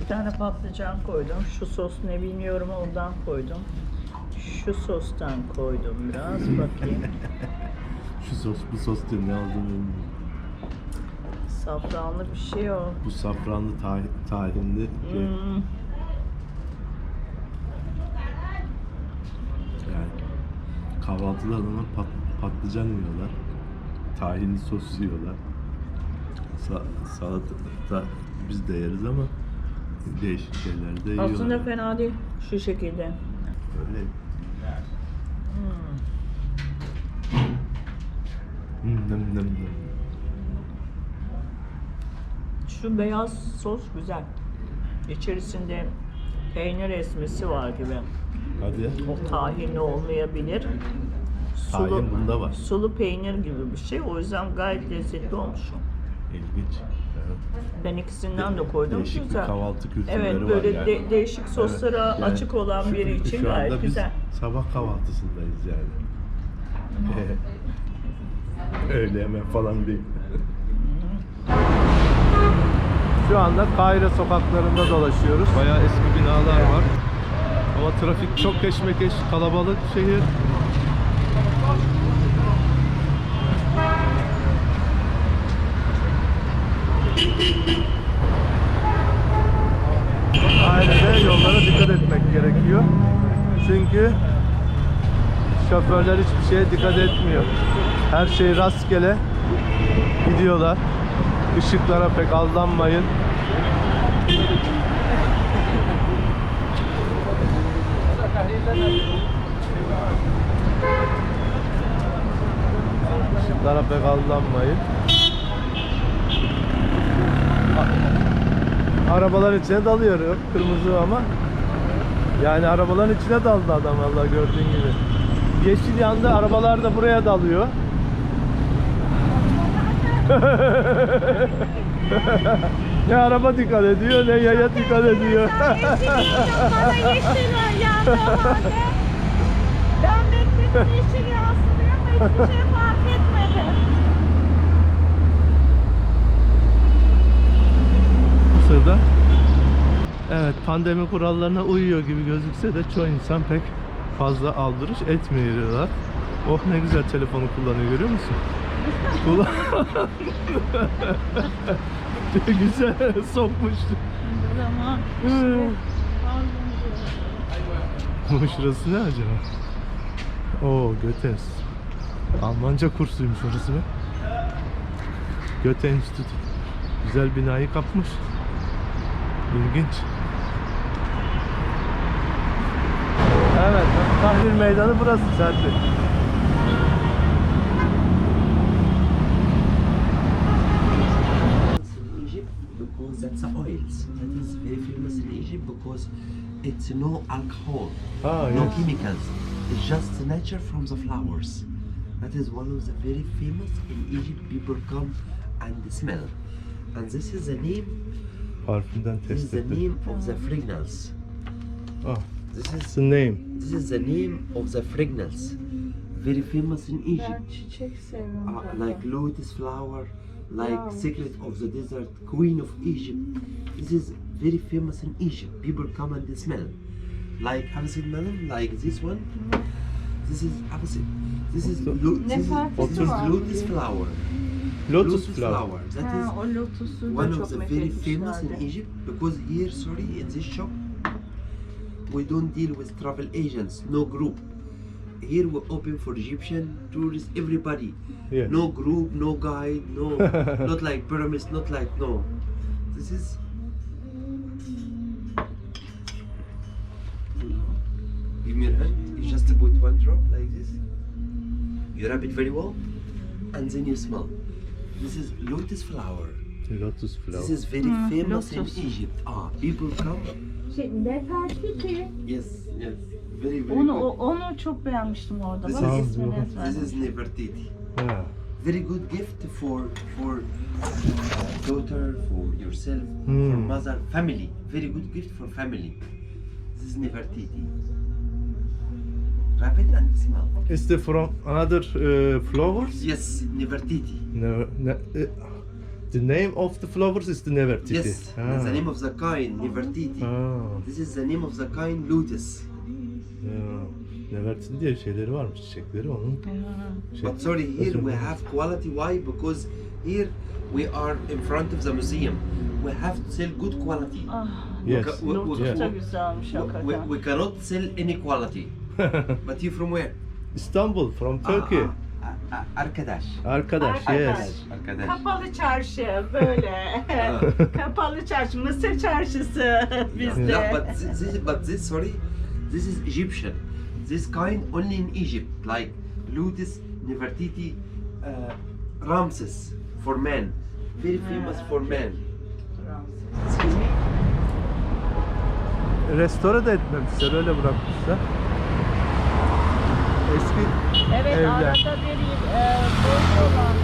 Bir tane patlıcan koydum. Şu sos ne bilmiyorum ondan koydum. Şu sostan koydum biraz bakayım. Şu sos bu sos diyor ne olduğunu bilmiyorum. Safranlı bir şey o. Bu safranlı tahin, tahinli şey. Hmm, Yani kahvaltıda adamlar pat, patlıcan yiyorlar. Tahinli sos yiyorlar. Sa, salata biz de yeriz ama değişik şeyler de yiyorlar. aslında fena değil şu şekilde. Öyle. Hmm. Hmm, nem nem nem. Şu beyaz sos güzel. İçerisinde peynir esmesi var gibi. Hadi. O tahinli olmayabilir. Sulu, Tahin bunda var. sulu peynir gibi bir şey. O yüzden gayet lezzetli olmuş. İlginç. Evet. Ben ikisinden de koydum. Değişik bir güzel. kahvaltı kültürleri Evet var böyle yani. de- değişik soslara Evet, yani açık olan şu- biri için şu anda gayet biz güzel. sabah kahvaltısındayız yani. Öyle hemen falan değil. Şu anda Kahire sokaklarında dolaşıyoruz. Bayağı eski binalar var. Ama trafik çok keşmekeş, kalabalık şehir. Ailede yollara dikkat etmek gerekiyor. Çünkü şoförler hiçbir şeye dikkat etmiyor. Her şey rastgele gidiyorlar. Işıklara pek aldanmayın. Işıklara pek aldanmayın. Arabaların içine dalıyor. Kırmızı ama. Yani arabaların içine daldı adam valla gördüğün gibi. Yeşil yandı arabalar da buraya dalıyor. ne araba dikkat ediyor ne yaya dikkat ediyor. Yeşil yandı. Ben bekledim yeşil yansın diye ama hiçbir şey Mısır'da evet pandemi kurallarına uyuyor gibi gözükse de çoğu insan pek fazla aldırış etmiyorlar. Oh ne güzel telefonu kullanıyor görüyor musun? Kullan. güzel sokmuştu. Ama Bunun şurası ne acaba? Oo Götes. Almanca kursuymuş orası be. Göte Enstitü. Güzel binayı kapmış. İlginç. Evet, Tahrir Meydanı burası because that's the oils. That is very famous in Egypt because it's no alcohol, no yes. chemicals. It's just the nature from the flowers. That is one of the very famous in Egypt. People come and smell, and this is the name. Parfümden This is test the ettim. name of the fragrance. Ah, This it's is the name. this is the name of the fragrance. Very famous in Egypt. çiçek seviyorum. uh, like lotus flower, like Wow. secret of the desert, queen of Egypt. This is very famous in Egypt. People come and they smell. Like Abbasid melon, like this one. This is Abbasid. This is, lo- Ne this is, farkı this is var? lotus flower. Lotus flower. That ha, is o lotusu one of the very famous in. Egypt because here, sorry, in this shop, we don't deal with travel agents, no group. Here we open for Egyptian tourists, everybody. Yeah. No group, no guide, no, not like pyramids, not like no. This is. Give me your hand. You just put one drop like this. You wrap it very well, and then you smell. This is lotus flower. Lotus flower. This is very Hmm, famous lotus. in Egypt. Ah, people come. Şey, Nefertiti. Yes, yes. Very, very Onu good. o- onu çok beğenmiştim orada. This Bak is- This is Nefertiti. Ha. Very good gift for for daughter, for yourself, for Hmm. mother, family. Very good gift for family. This is Nefertiti. Wrap it and smell. Is the from another uh, flowers? Yes, Nefertiti. Ne, ne, e, The name of the flowers is the Nefertiti. Yes, Ah. the name of the kind, Nefertiti. Ah. This is the name of the kind, Lotus. Ya, Nefertiti diye şeyleri varmış çiçekleri onun. Şey, But sorry, here özür we dilerim. have quality. Why? Because here we are in front of the museum. We have to sell good quality. Ah, Yes. We ca- we- lotus Yeah. we, we, we cannot sell any quality. But you from where? İstanbul from Turkey. Ah, ah, Arkadaş. Arkadaş, yes. Arkadaş. Kapalı çarşı böyle. Kapalı çarşı, Mısır çarşısı bizde. No, but this, this, but this, sorry, this is Egyptian. This kind only in Egypt, like Lotus, Nefertiti, uh, Ramses for men, very famous for men. Excuse me. Restore da etmemişler, öyle bırakmışlar. Eski Evet evler. arada bir e, bozuyorlar.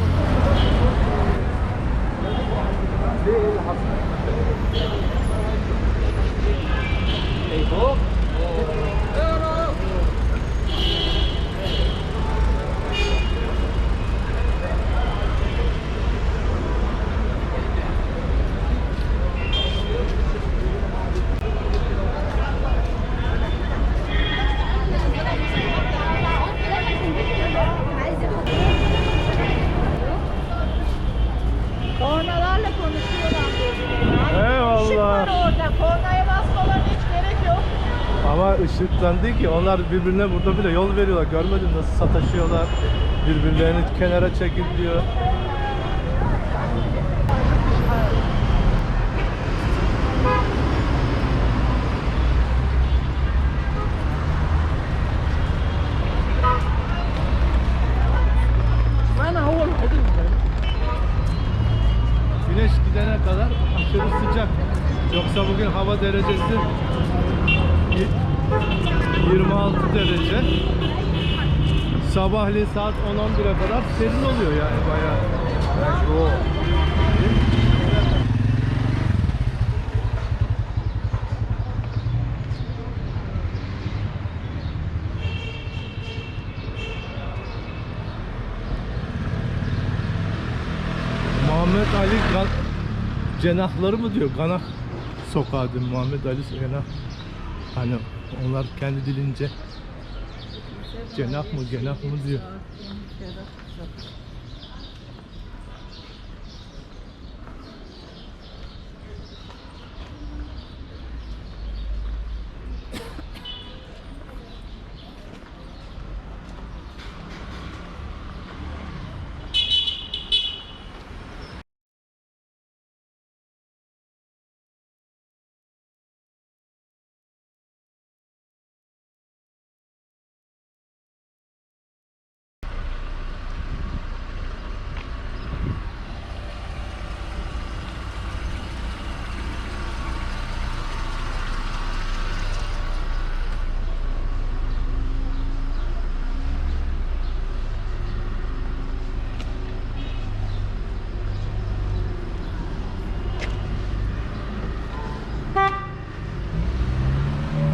Kornalarla Değil ki onlar birbirine burada bile yol veriyorlar. Görmedin nasıl sataşıyorlar. Birbirlerini kenara çekil diyor. Güneş gidene kadar aşırı sıcak. Yoksa bugün hava derecesi Sabahleyin saat 10-11'e kadar serin oluyor yani bayağı. Muhammed Ali Gan cenahları mı diyor? Ganah sokağı diyor Muhammed Ali cenah. Hani onlar kendi dilince cenah mı genah mı diyor.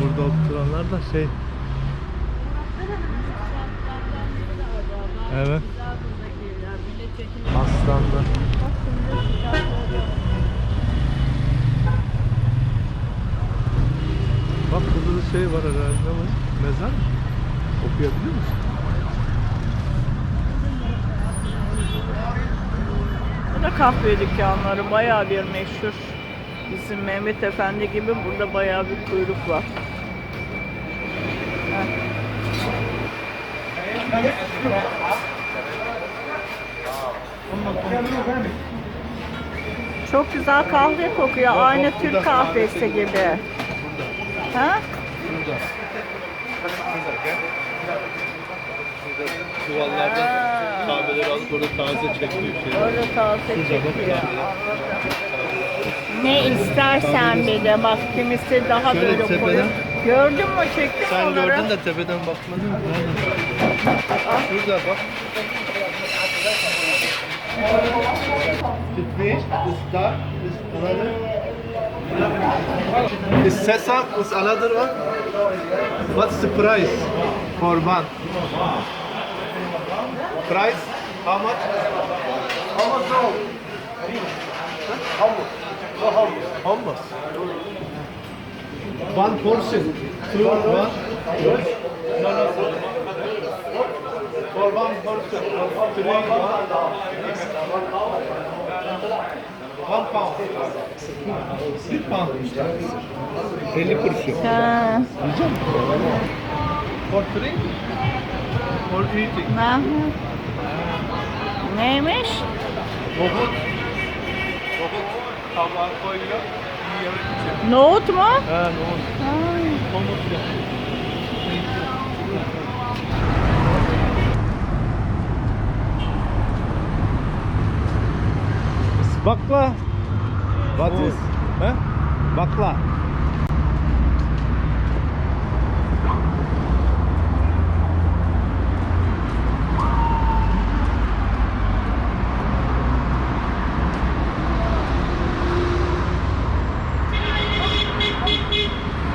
Burada oturanlar da şey Evet. Aslanlar. Bak burada da şey var herhalde ama mezar? Okuyabiliyor musun? Bu da kahve dükkanları bayağı bir meşhur. Bizim Mehmet Efendi gibi burada bayağı bir kuyruk var. Çok güzel kahve kokuyor. Aynı Türk kahvesi gibi. Ha? Burada. Duvarlardan Ha. kahveleri alıp burada taze çekiyor şey. Orada taze bak çekiyor. Ne istersen bir de bak kimisi daha Şöyle böyle tepeden- koyu. Gördün mü çektim Sen onları. gördün de tepeden bakmadın mı? Nerede? Şurada bak. Fish, the star, is sesame is another one. What's the price for one? Price? How much? How much? Hummus. One portion. Two, one. No, no, for one portion. Three, one. One pound. Bir pound işte. 50 kuruşu. Ha. Yiyeceğim. For three? For eating. Aha. Neymiş? Nohut. Nohut tabağa koyuyor. Nohut mu? He nohut. Ay. Nohut Bakla. What is? He? Bakla.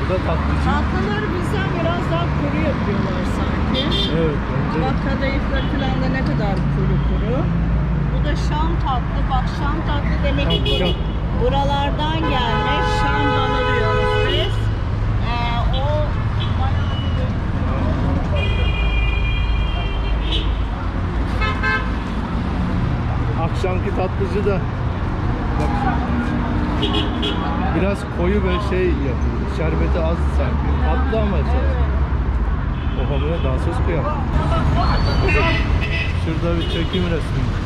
Da tatlıcı. Tatlıları bizden biraz daha kuru yapıyorlar sanki. Evet bence. Bak kadayıflar falan da ne kadar kuru kuru. Bu da Şam tatlı. Bak Şam tatlı demek ki bur- buralardan gelmiş. Şam balı diyoruz biz. Ee, o bayağı bir Akşamki tatlıcı da bak biraz koyu böyle şey yapıyor. Şerbeti az sanki. Tatlı ama şey. O hamura daha söz koyalım. Şurada bir çekim resmi.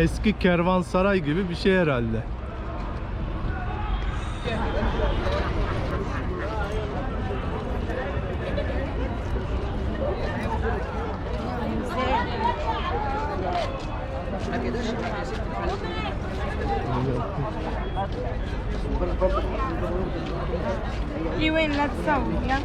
Eski kervansaray gibi bir şey herhalde. في وين لا تسوي يلا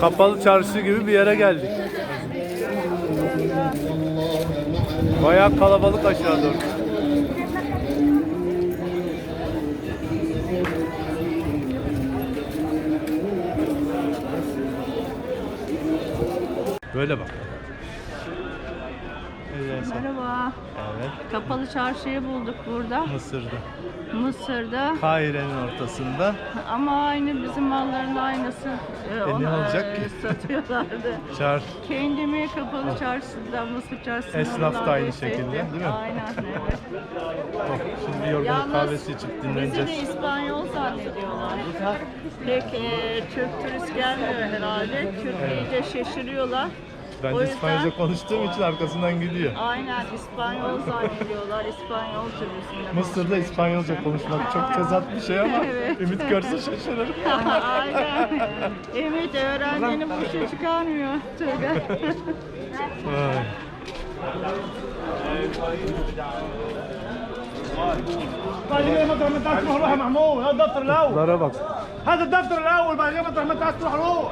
Kapalı çarşı gibi bir yere geldik. Bayağı kalabalık aşağı doğru. Böyle bak. Merhaba. Evet. Kapalı çarşıyı bulduk burada. Mısır'da. Mısır'da. Kahire'nin ortasında. Ama aynı bizim malların aynısı. Ee, ne onu, olacak e, ki? Satıyorlardı. Çar Kendimi kapalı çarşıda, Mısır çarşısında Esnaf da aynı şekilde, değil mi? Aynen evet. Oh, şimdi yorgun Yalnız kahvesi içip Bizi dinleneceğiz. de İspanyol zannediyorlar. Pek e, Türk turist gelmiyor herhalde. Türkiye'yi de şaşırıyorlar. Ben O de yüzden- İspanyolca konuştuğum için arkasından gidiyor. Aynen İspanyol zannediyorlar. İspanyol turizminde. Mısır'da İspanyolca konuşmak çok tezat bir şey ama Evet. Ümit görse şaşırır. Aynen. Evet öğrendiğini boşa çıkarmıyor. Tövbe. Vay. بعدين مطرح ما انت عايز تروح روح يا محمود هذا الدفتر الاول Lara bak. هذا الدفتر الاول بعدين مطرح ما انت عايز تروح روح